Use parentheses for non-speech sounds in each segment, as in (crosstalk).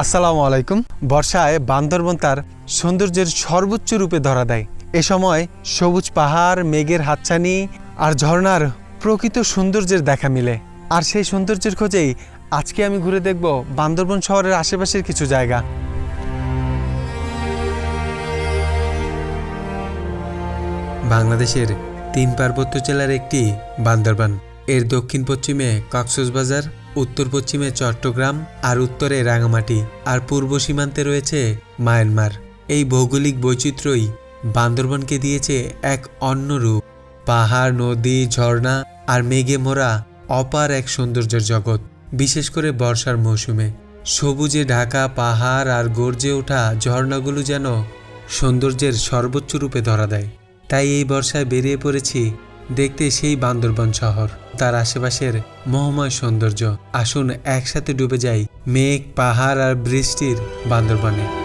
আসসালামু আলাইকুম। বর্ষায় বান্দরবন তার সৌন্দর্যের সর্বোচ্চ রূপে ধরা দেয়। এ সময় সবুজ পাহাড়, মেঘের হাতছানি আর ঝর্ণার প্রকৃত সৌন্দর্যের দেখা মিলে। আর সেই সৌন্দর্যের খোঁজেই আজকে আমি ঘুরে দেখব বান্দরবন শহরের আশেপাশের কিছু জায়গা। বাংলাদেশের তিন পার্বত্য জেলার একটি বান্দরবান। এর দক্ষিণ পশ্চিমে কক্সবাজার উত্তর পশ্চিমে চট্টগ্রাম, আর উত্তরে রাঙামাটি, আর পূর্ব সীমান্তে রয়েছে মায়ানমার। এই ভৌগোলিক বৈচিত্র্যই বান্দরবনকে দিয়েছে এক অন্য রূপ। পাহাড়, নদী, ঝর্ণা, আর মেঘে মোড়া অপার এক সৌন্দর্যের জগৎ, বিশেষ করে বর্ষার মৌসুমে। সবুজে ঢাকা, পাহাড়, আর গর্জে ওঠা ঝর্ণাগুলো যেন সৌন্দর্যের সর্বোচ্চ রূপে ধরা দেয়। তাই এই বর্ষায় বেরিয়ে পড়েছি দেখতে সেই বান্দরবন শহর। তার আশেপাশের মহময় সৌন্দর্য। আসুন একসাথে ডুবে যাই মেঘ, পাহাড় আর বৃষ্টির বান্দরবনে।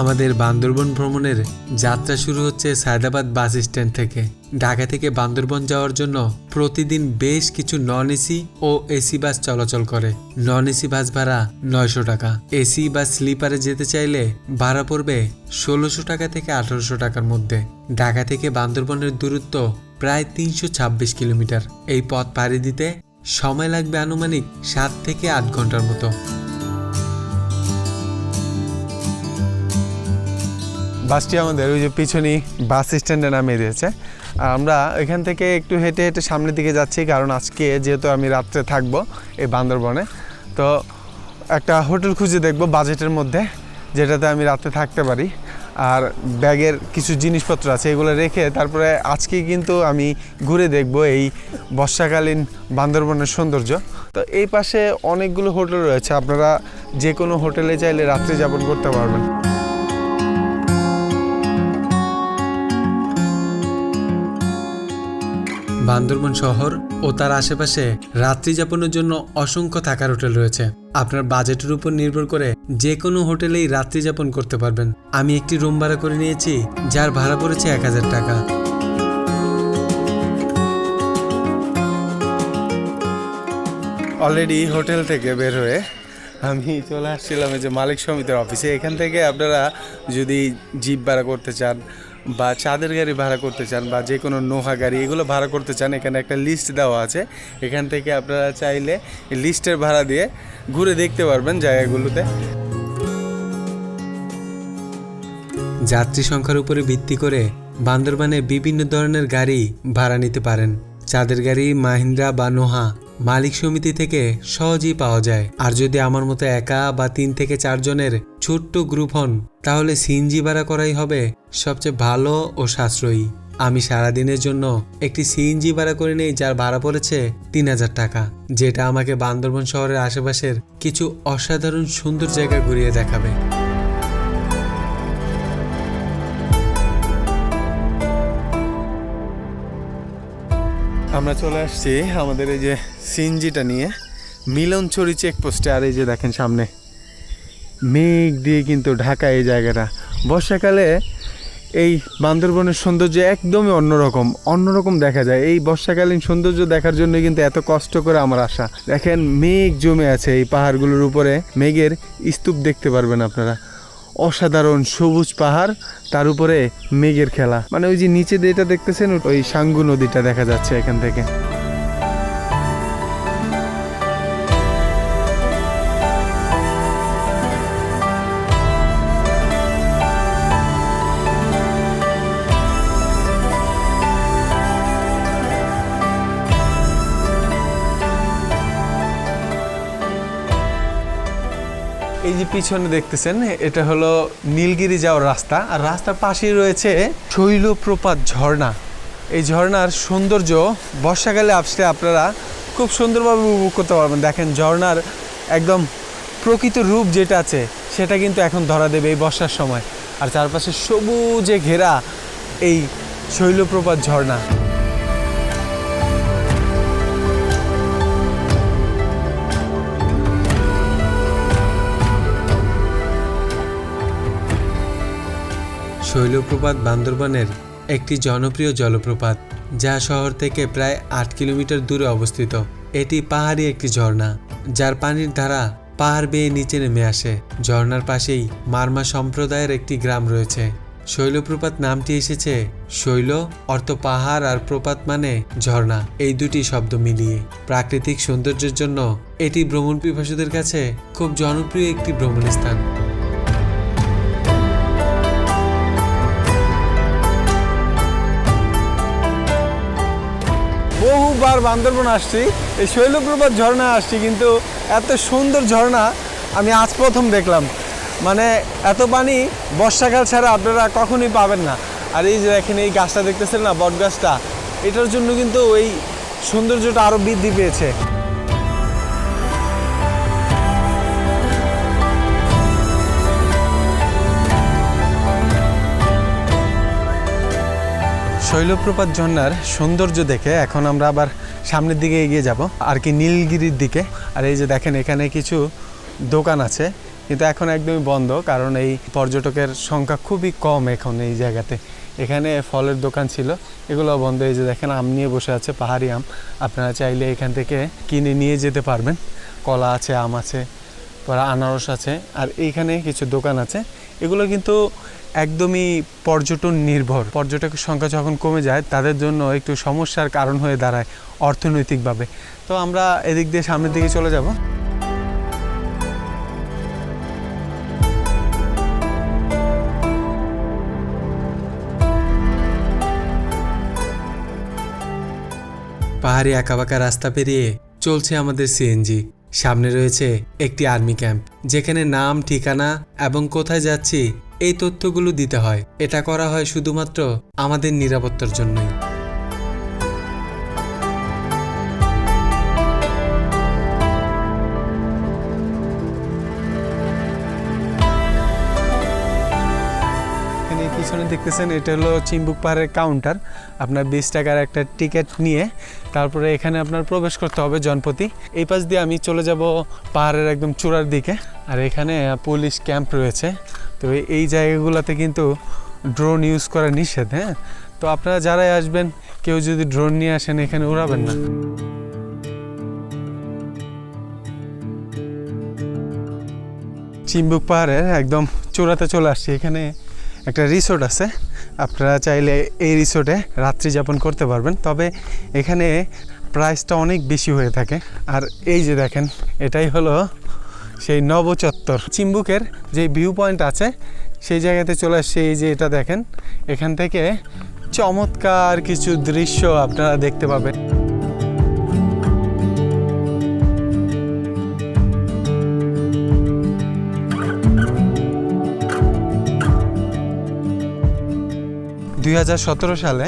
আমাদের বান্দরবন ভ্রমণের যাত্রা শুরু হচ্ছে সায়দাবাদ বাস স্ট্যান্ড থেকে। ঢাকা থেকে বান্দরবন যাওয়ার জন্য প্রতিদিন বেশ কিছু নন এসি ও এসি বাস চলাচল করে। নন এসি বাস ভাড়া নয়শো টাকা। এসি বা স্লিপারে যেতে চাইলে ভাড়া পড়বে ষোলোশো টাকা থেকে আঠারোশো টাকার মধ্যে। ঢাকা থেকে বান্দরবনের দূরত্ব প্রায় তিনশো ছাব্বিশ কিলোমিটার। এই পথ পাড়ি দিতে সময় লাগবে আনুমানিক সাত থেকে আট ঘণ্টার মতো। বাসটি আমাদের ওই যে পিছনেই বাস স্ট্যান্ডে নামিয়ে দিয়েছে। আর আমরা এখান থেকে একটু হেঁটে হেঁটে সামনের দিকে যাচ্ছি, কারণ আজকে যেহেতু আমি রাত্রে থাকব এই বান্দরবনে, তো একটা হোটেল খুঁজে দেখব বাজেটের মধ্যে, যেটাতে আমি রাতে থাকতে পারি। আর ব্যাগের কিছু জিনিসপত্র আছে, এগুলো রেখে তারপরে আজকে কিন্তু আমি ঘুরে দেখব এই বর্ষাকালীন বান্দরবনের সৌন্দর্য। তো এই পাশে অনেকগুলো হোটেল রয়েছে, আপনারা যে কোনো হোটেলে চাইলে রাত্রি যাপন করতে পারবেন। বান্দরবন শহর ও তার আশেপাশে রাত্রি যাপনের জন্য অসংখ্য থাকার হোটেল রয়েছে। আপনার বাজেটের উপর নির্ভর করে যে কোনো হোটেলেই রাত্রি যাপন করতে পারবেন। আমি একটি রুম ভাড়া করে নিয়েছি, যার ভাড়া পড়েছে এক হাজার টাকা। অলরেডি হোটেল থেকে বের হয়ে আমি চলে আসছিলাম এই যে মালিক সমিতির অফিসে এখান থেকে আপনারা যদি জিপ ভাড়া করতে চান বা চাঁদের গাড়ি ভাড়া করতে চান বা যে কোনো নোহা গাড়ি, এগুলো ভাড়া করতে চান, এখানে একটা লিস্ট দেওয়া আছে। এখান থেকে আপনারা চাইলে লিস্টের ভাড়া দিয়ে ঘুরে দেখতে পারবেন জায়গাগুলোতে। যাত্রী সংখ্যার উপরে ভিত্তি করে বান্দরবানে বিভিন্ন ধরনের গাড়ি ভাড়া নিতে পারেন। চাঁদের গাড়ি, মাহিন্দ্রা বা নোহা মালিক সমিতি থেকে সহজেই পাওয়া যায়। আর যদি আমার মতো একা বা তিন থেকে চারজনের ছোট্ট গ্রুপ হন, তাহলে সিএনজি ভাড়া করাই হবে সবচেয়ে ভালো ও সাশ্রয়ী। আমি সারাদিনের জন্য একটি সিএনজি ভাড়া করে নেই, যার ভাড়া পড়েছে তিন হাজার টাকা, যেটা আমাকে বান্দরবন শহরের আশেপাশের কিছু অসাধারণ সুন্দর জায়গা ঘুরিয়ে দেখাবে। আমরা চলে আসছি আমাদের এই যে সিনজিটা নিয়ে মিলনচুরি চেকপোস্টে আর এই যে দেখেন সামনে, মেঘ দিয়ে কিন্তু ঢাকা এই জায়গাটা। বর্ষাকালে এই বান্দরবনের সৌন্দর্য একদমই অন্যরকম অন্যরকম দেখা যায়। এই বর্ষাকালীন সৌন্দর্য দেখার জন্য কিন্তু এত কষ্ট করে আমার আশা। দেখেন মেঘ জমে আছে এই পাহাড়গুলোর উপরে, মেঘের স্তূপ দেখতে পারবেন আপনারা। অসাধারণ সবুজ পাহাড়, তার উপরে মেঘের খেলা। মানে ওই যে নিচে যেটা দেখতেছেন, ওই সাঙ্গু নদীটা দেখা যাচ্ছে এখান থেকে। যে পিছনে দেখতেছেন, এটা হলো নীলগিরি যাওয়ার রাস্তা। আর রাস্তার পাশেই রয়েছে শৈলপ্রপাত ঝর্ণা। এই ঝর্ণার সৌন্দর্য বর্ষাকালে আসলে আপনারা খুব সুন্দরভাবে উপভোগ করতে পারবেন। দেখেন ঝর্ণার একদম প্রকৃত রূপ যেটা আছে, সেটা কিন্তু এখন ধরা দেবে এই বর্ষার সময়। আর চারপাশে সবুজে ঘেরা এই শৈলপ্রপাত ঝর্ণা। শৈলপ্রপাত বান্দরবানের একটি জনপ্রিয় জলপ্রপাত, যা শহর থেকে প্রায় আট কিলোমিটার দূরে অবস্থিত। এটি পাহাড়ি একটি ঝর্ণা, যার পানির ধারা পাহাড় বেয়ে নিচে নেমে আসে। ঝর্ণার পাশেই মারমা সম্প্রদায়ের একটি গ্রাম রয়েছে। শৈলপ্রপাত নামটি এসেছে শৈল, অর্থ পাহাড় আর প্রপাত মানে ঝর্ণা। এই দুটি শব্দ মিলিয়ে প্রাকৃতিক সৌন্দর্যের জন্য এটি ভ্রমণ পিপাসুদের কাছে খুব জনপ্রিয় একটি ভ্রমণ স্থান বহুবার বান্দরবন আসছি, এই শৈলপ্রপাত ঝর্ণা আসছি, কিন্তু এত সুন্দর ঝর্ণা আমি আজ প্রথম দেখলাম। মানে এত পানি, বর্ষাকাল ছাড়া আপনারা কখনোই পাবেন না। আর এই যে এখানে এই গাছটা দেখতেছেন না বট গাছটা এটার জন্য কিন্তু এই সৌন্দর্যটা আরও বৃদ্ধি পেয়েছে। শৈলপ্রপাত ঝর্ণার সৌন্দর্য দেখে এখন আমরা আবার সামনের দিকে এগিয়ে যাব, আর কি নীলগিরির দিকে। আর এই যে দেখেন, এখানে কিছু দোকান আছে, কিন্তু এখন একদমই বন্ধ, কারণ এই পর্যটকের সংখ্যা খুবই কম এখন এই জায়গাতে। এখানে ফলের দোকান ছিল এগুলো বন্ধ। এই যে দেখেন, আম নিয়ে বসে আছে, পাহাড়ি আম। আপনারা চাইলে এখান থেকে কিনে নিয়ে যেতে পারবেন। কলা আছে, আম আছে পরে আনারস আছে, আর এইখানে কিছু দোকান আছে। এগুলো কিন্তু একদমই পর্যটন নির্ভর। পর্যটকের সংখ্যা যখন কমে যায়, তাদের জন্য একটু সমস্যার কারণ হয়ে দাঁড়ায় অর্থনৈতিকভাবে। তো আমরা এদিক দিয়ে সামনের দিকে চলে যাব। পাহাড়ি আঁকাবাঁকা রাস্তা পেরিয়ে চলছে আমাদের সিএনজি। সামনে রয়েছে একটি আর্মি ক্যাম্প, যেখানে নাম, ঠিকানা এবং কোথায় যাচ্ছি এই তথ্যগুলো দিতে হয়। এটা করা হয় শুধুমাত্র আমাদের নিরাপত্তার জন্যই। দেখতেছেন, এটা হলো চিম্বুক পাহাড়ের কাউন্টার আপনার বিশ টাকার একটা টিকিট নিয়ে তারপরে এখানে আপনার প্রবেশ করতে হবে জনপতি। এই পাশ দিয়ে আমি চলে যাব পাহাড়ের একদম চূড়ার দিকে। আর এখানে পুলিশ ক্যাম্প রয়েছে। তো এই জায়গাগুলোতে কিন্তু ড্রোন ইউজ করা নিষেধ হ্যাঁ? তো আপনারা যারাই আসবেন, কেউ যদি ড্রোন নিয়ে আসেন, এখানে উড়াবেন না। চিম্বুক পাহাড়ের একদম চূড়াতে চলে আসছি। এখানে একটা রিসোর্ট আছে। আপনারা চাইলে এই রিসোর্টে রাত্রি যাপন করতে পারবেন। তবে এখানে প্রাইসটা অনেক বেশি হয়ে থাকে। আর এই যে দেখেন, এটাই হলো সেই নবচত্বর। চিম্বুকের যে ভিউ পয়েন্ট আছে, সেই জায়গাতে চলে আসছে এই যে এটা দেখেন। এখান থেকে চমৎকার কিছু দৃশ্য আপনারা দেখতে পাবেন। দুই হাজার সতেরো সালে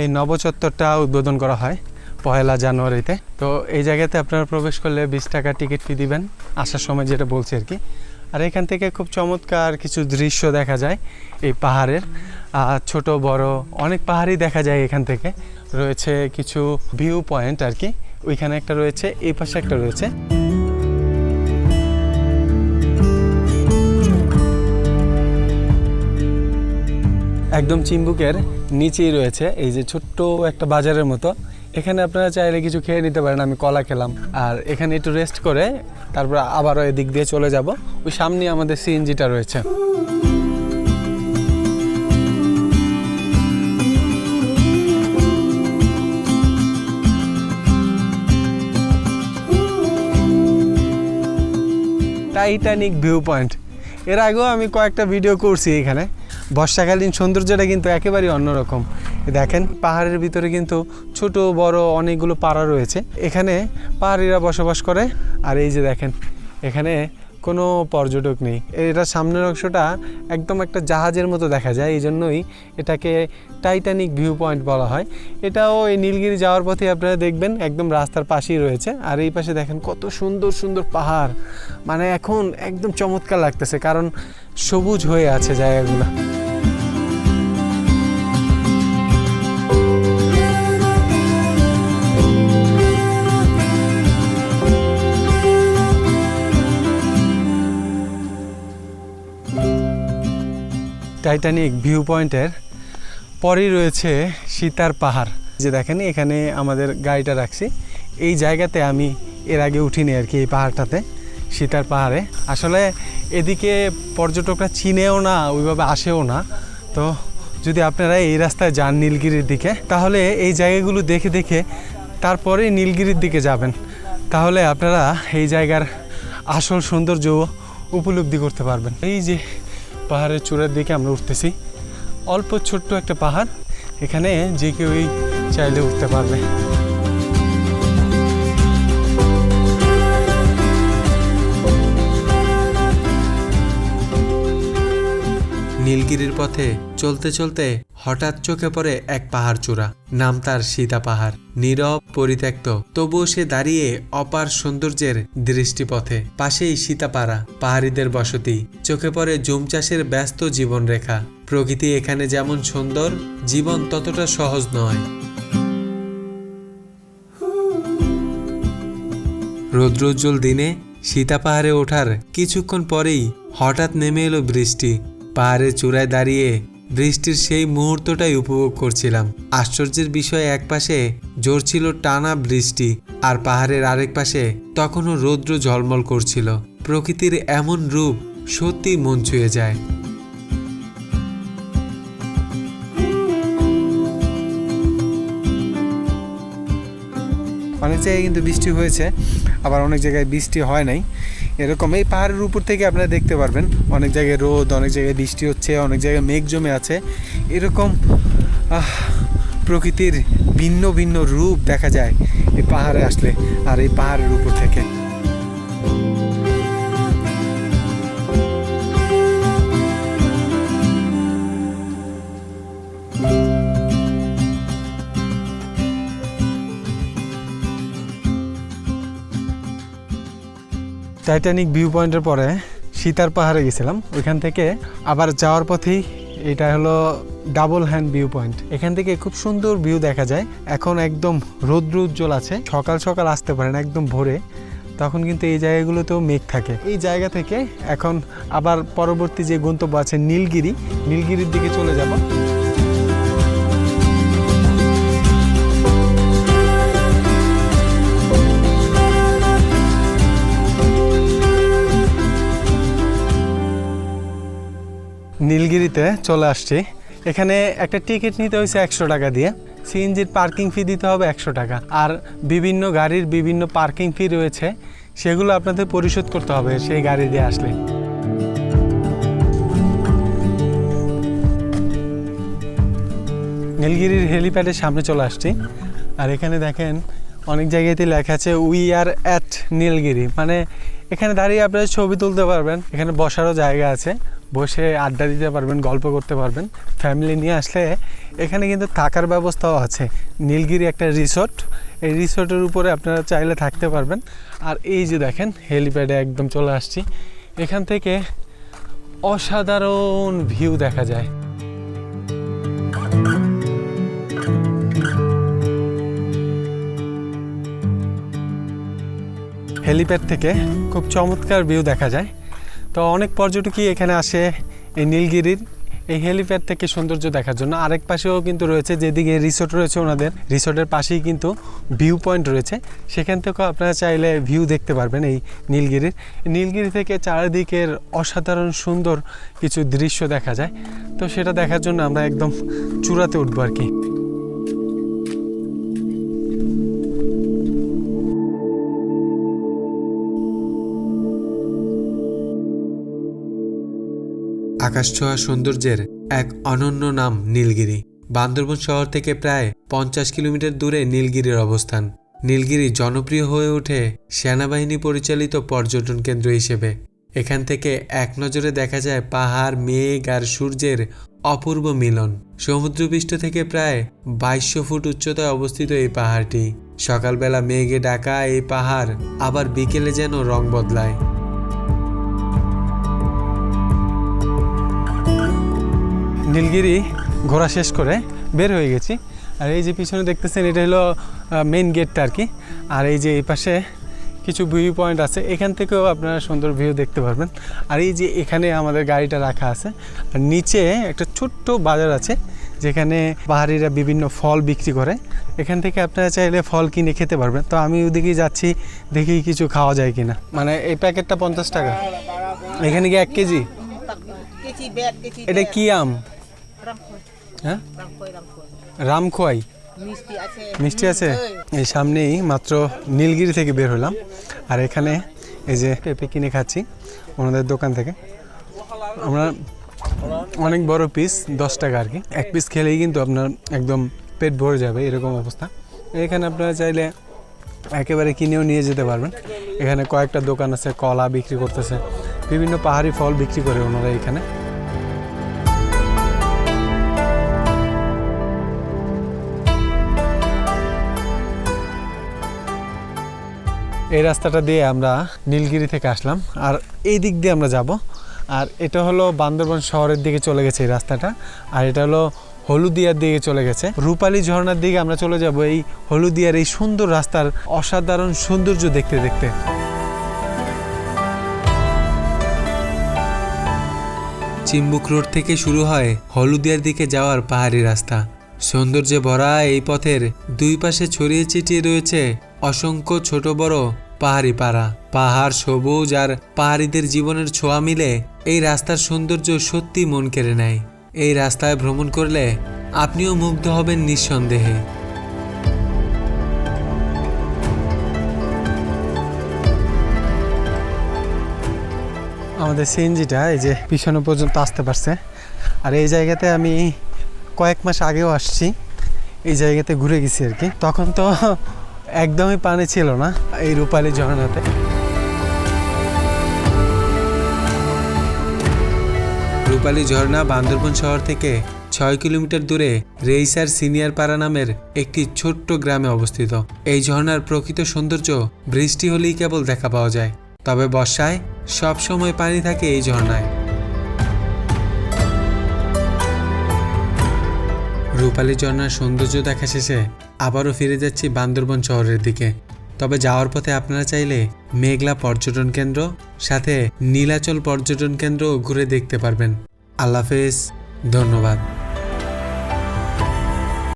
এই নবচত্বরটা উদ্বোধন করা হয় পয়লা জানুয়ারিতে। তো এই জায়গাতে আপনারা প্রবেশ করলে বিশ টাকা টিকিট ফি দিবেন, আসার সময় যেটা বলছি আর কি। আর এখান থেকে খুব চমৎকার কিছু দৃশ্য দেখা যায় এই পাহাড়ের। ছোট, বড় অনেক পাহাড়ই দেখা যায় এখান থেকে। রয়েছে কিছু ভিউ পয়েন্ট আর কি। ওইখানে একটা রয়েছে, এই পাশে একটা রয়েছে। একদম চিম্বুকের নিচেই রয়েছে, এই যে ছোট্ট একটা বাজারের মতো। এখানে আপনারা চাইলে কিছু খেয়ে নিতে পারেন, আমি কলা খেলাম। আর এখানে একটু রেস্ট করে তারপর আবারও এদিক দিয়ে চলে যাব। ওই সামনে আমাদের সিএনজিটা রয়েছে। টাইটানিক ভিউ পয়েন্ট এর আগেও আমি কয়েকটা ভিডিও করছি এখানে। বর্ষাকালীন সৌন্দর্যটা কিন্তু একেবারেই অন্যরকম। দেখেন, পাহাড়ের ভিতরে কিন্তু ছোট, বড় অনেকগুলো পাড়া রয়েছে। এখানে পাহাড়িরা বসবাস করে। আর এই যে দেখেন, এখানে কোনো পর্যটক নেই। এটা সামনের অংশটা একদম একটা জাহাজের মতো দেখা যায় এই জন্যই এটাকে টাইটানিক ভিউ পয়েন্ট বলা হয়। এটাও এই নীলগিরি যাওয়ার পথে আপনারা দেখবেন, একদম রাস্তার পাশেই রয়েছে। আর এই পাশে দেখেন কত সুন্দর সুন্দর পাহাড়। মানে এখন একদম চমৎকার লাগতেছে, কারণ সবুজ হয়ে আছে জায়গাগুলো। টাইটানিক ভিউ পয়েন্টের পরেই রয়েছে সীতার পাহাড়। যে দেখেন, এখানে আমাদের গাড়িটা রাখছি। এই জায়গাতে আমি এর আগে উঠিনি আর কি এই পাহাড়টাতে, সীতার পাহাড়ে। আসলে এদিকে পর্যটকরা চিনেও না, ওইভাবে আসেও না। তো যদি আপনারা এই রাস্তায় যান নীলগিরির দিকে, তাহলে এই জায়গাগুলো দেখে দেখে তারপরে নীলগিরির দিকে যাবেন। তাহলে আপনারা এই জায়গার আসল সৌন্দর্য উপলব্ধি করতে পারবেন। এই যে পাহাড়ের চূড়ার দিকে আমরা উঠতেছি। অল্প ছোট্ট একটা পাহাড়। এখানে যে কেউই চাইলে উঠতে পারবে। নীলগিরির পথে চলতে চলতে হঠাৎ চোখে পড়ে এক পাহাড় চূড়া। নাম তার সীতা পাহাড়। নীরব, পরিত্যক্ত, তবুও সে দাঁড়িয়ে অপার সৌন্দর্যের দৃষ্টিপথে। পাশেই সীতাপাড়া, পাহাড়িদের বসতি। চোখে পড়ে জুম চাষের ব্যস্ত জীবনরেখা। প্রকৃতি এখানে যেমন সুন্দর, জীবন ততটা সহজ নয়। রৌদ্রোজ্জ্বল দিনে সীতা পাহাড়ে ওঠার কিছুক্ষণ পরেই হঠাৎ নেমে এলো বৃষ্টি। পাহাড়ের চূড়ায় দাঁড়িয়ে বৃষ্টির সেই মুহূর্তটাই উপভোগ করছিলাম। আশ্চর্যের বিষয়, এক পাশে জোর ছিল টানা বৃষ্টি আর পাহাড়ের আরেক পাশে তখনও রৌদ্র ঝলমল করছিল। প্রকৃতির এমন রূপ সত্যি মন ছুঁয়ে যায়। অনেক জায়গায় কিন্তু বৃষ্টি হয়েছে, আবার অনেক জায়গায় বৃষ্টি হয় নাই। এরকম এই পাহাড়ের উপর থেকে আপনারা দেখতে পারবেন অনেক জায়গায় রোদ, অনেক জায়গায় বৃষ্টি হচ্ছে, অনেক জায়গায় মেঘ জমে আছে। এরকম প্রকৃতির ভিন্ন ভিন্ন রূপ দেখা যায় এই পাহাড়ে আসলে আর এই পাহাড়ের উপর থেকে। টাইটানিক ভিউ পয়েন্টের পরে সীতার পাহাড়ে গেছিলাম। ওইখান থেকে আবার যাওয়ার পথেই এটা হলো ডাবল হ্যান্ড ভিউ পয়েন্ট এখান থেকে খুব সুন্দর ভিউ দেখা যায়। এখন একদম রৌদ্র উজ্জ্বল আছে। সকাল সকাল আসতে পারেন একদম ভোরে। তখন কিন্তু এই জায়গাগুলোতেও মেঘ থাকে। এই জায়গা থেকে এখন আবার পরবর্তী যে গন্তব্য আছে নীলগিরি, নীলগিরির দিকে চলে যাব। নীলগিরিতে চলে আসছি। এখানে একটা টিকিট নিতে হয়েছে একশো টাকা দিয়ে। সিএনজির পার্কিং ফি দিতে হবে একশো টাকা। আর বিভিন্ন গাড়ির বিভিন্ন পার্কিং ফি রয়েছে, সেগুলো আপনাদের পরিশোধ করতে হবে সেই গাড়ি দিয়ে আসলে। নীলগিরির হেলিপ্যাডের সামনে চলে আসছি। আর এখানে দেখেন অনেক জায়গাতে লেখা আছে উই আর অ্যাট নীলগিরি। মানে এখানে দাঁড়িয়ে আপনারা ছবি তুলতে পারবেন। এখানে বসারও জায়গা আছে। বসে আড্ডা দিতে পারবেন, গল্প করতে পারবেন। ফ্যামিলি নিয়ে আসলে এখানে কিন্তু থাকার ব্যবস্থাও আছে। নীলগিরি একটা রিসোর্ট এই রিসোর্টের উপরে আপনারা চাইলে থাকতে পারবেন। আর এই যে দেখেন হেলিপ্যাডে একদম চলে আসছি। এখান থেকে অসাধারণ ভিউ দেখা যায়। হেলিপ্যাড থেকে খুব চমৎকার ভিউ দেখা যায়। তো অনেক পর্যটকই এখানে আসে এই নীলগিরির, এই হেলিপ্যাড থেকে সৌন্দর্য দেখার জন্য। আরেক পাশেও কিন্তু রয়েছে, যেদিকে রিসোর্ট রয়েছে ওনাদের রিসোর্টের পাশেই কিন্তু ভিউ পয়েন্ট রয়েছে। সেখান থেকেও আপনারা চাইলে ভিউ দেখতে পারবেন এই নীলগিরির। নীলগিরি থেকে চারিদিকের অসাধারণ সুন্দর কিছু দৃশ্য দেখা যায়। তো সেটা দেখার জন্য আমরা একদম চূড়াতে উঠবো আর কি। আকাশ ছোঁয়া সৌন্দর্যের এক অনন্য নাম নীলগিরি। বান্দরবন শহর থেকে প্রায় পঞ্চাশ কিলোমিটার দূরে নীলগিরির অবস্থান। নীলগিরি জনপ্রিয় হয়ে ওঠে সেনাবাহিনী পরিচালিত পর্যটন কেন্দ্র হিসেবে। এখান থেকে এক নজরে দেখা যায় পাহাড়, মেঘ আর সূর্যের অপূর্ব মিলন। সমুদ্রপৃষ্ঠ থেকে প্রায় বাইশশো ফুট উচ্চতায় অবস্থিত এই পাহাড়টি। সকালবেলা মেঘে ডাকা এই পাহাড়, আবার বিকেলে যেন রং বদলায়। নীলগিরি ঘোরা শেষ করে বের হয়ে গেছি। আর এই যে পিছনে দেখতেছেন এটা হলো মেইন গেটটা আর কি। আর এই যে এই পাশে কিছু ভিউ পয়েন্ট আছে এখান থেকেও আপনারা সুন্দর ভিউ দেখতে পারবেন। আর এই যে এখানে আমাদের গাড়িটা রাখা আছে আর নিচে একটা ছোট্ট বাজার আছে যেখানে পাহাড়িরা বিভিন্ন ফল বিক্রি করে। এখান থেকে আপনারা চাইলে ফল কিনে খেতে পারবেন। তো আমি ওদিকেই যাচ্ছি দেখি কিছু খাওয়া যায় কিনা। মানে এই প্যাকেটটা পঞ্চাশ টাকা। এখানে কি এক কেজি? এটা কি আম? হ্যাঁ? রামখোয়াই মিষ্টি আছে। এই। সামনেই মাত্র নীলগিরি থেকে বের হলাম। আর এখানে এই যে পেঁপে কিনে খাচ্ছি ওনাদের দোকান থেকে। আমরা অনেক বড় পিস দশ টাকা আর কি। এক পিস খেলেই কিন্তু আপনার একদম পেট ভরে যাবে এরকম অবস্থা। এখানে আপনারা চাইলে একেবারে কিনেও নিয়ে যেতে পারবেন। এখানে কয়েকটা দোকান আছে কলা বিক্রি করতেছে। বিভিন্ন পাহাড়ি ফল বিক্রি করে ওনারা এখানে। এই রাস্তাটা দিয়ে আমরা নীলগিরি থেকে আসলাম। আর এই দিক দিয়ে আমরা যাব। আর এটা হলো বান্দরবান শহরের দিকে চলে গেছে এই রাস্তাটা। আর এটা হলো হলুদিয়ার দিকে চলে গেছে। রূপালী ঝর্ণার দিকে আমরা চলে যাব এই হলুদিয়ার এই সুন্দর রাস্তার অসাধারণ সৌন্দর্য দেখতে দেখতে। চিম্বুক রোড থেকে শুরু হয় হলুদিয়ার দিকে যাওয়ার পাহাড়ি রাস্তা। সৌন্দর্যে ভরা এই পথের দুই পাশে ছড়িয়ে ছিটিয়ে রয়েছে অসংখ্য ছোট বড় পাহাড়ি পাড়া। পাহাড় সবুজ আর পাহাড়িদের জীবনের ছোঁয়া মিলে এই রাস্তার সৌন্দর্য সত্যি মন কেড়ে নেয়। এই রাস্তায় ভ্রমণ করলে আপনিও মুগ্ধ হবেন নিঃসন্দেহে। আমাদের সিএনজিটা এই যে পিছনে পর্যন্ত আসতে পারছে। আর এই জায়গাতে আমি কয়েক মাস আগেও আসছি। এই জায়গাতে ঘুরে গেছি আর কি। তখন তো (laughs) একদমই পানি ছিল না এই রূপালী ঝর্ণাতে রূপালী ঝর্ণা বান্দরবন শহর থেকে ছয় কিলোমিটার দূরে রেইসার সিনিয়র পাড়া নামের একটি ছোট্ট গ্রামে অবস্থিত। এই ঝর্ণার প্রকৃত সৌন্দর্য বৃষ্টি হলেই কেবল দেখা পাওয়া যায়। তবে বর্ষায় সব সময় পানি থাকে এই ঝর্ণায়। রূপালী ঝর্ণার সৌন্দর্য দেখা শেষে আবারও ফিরে যাচ্ছি বান্দরবন শহরের দিকে। তবে যাওয়ার পথে আপনারা চাইলে মেঘলা পর্যটন কেন্দ্র, সাথে নীলাচল পর্যটন কেন্দ্রও ঘুরে দেখতে পারবেন। আল্লাহ হাফেজ, ধন্যবাদ।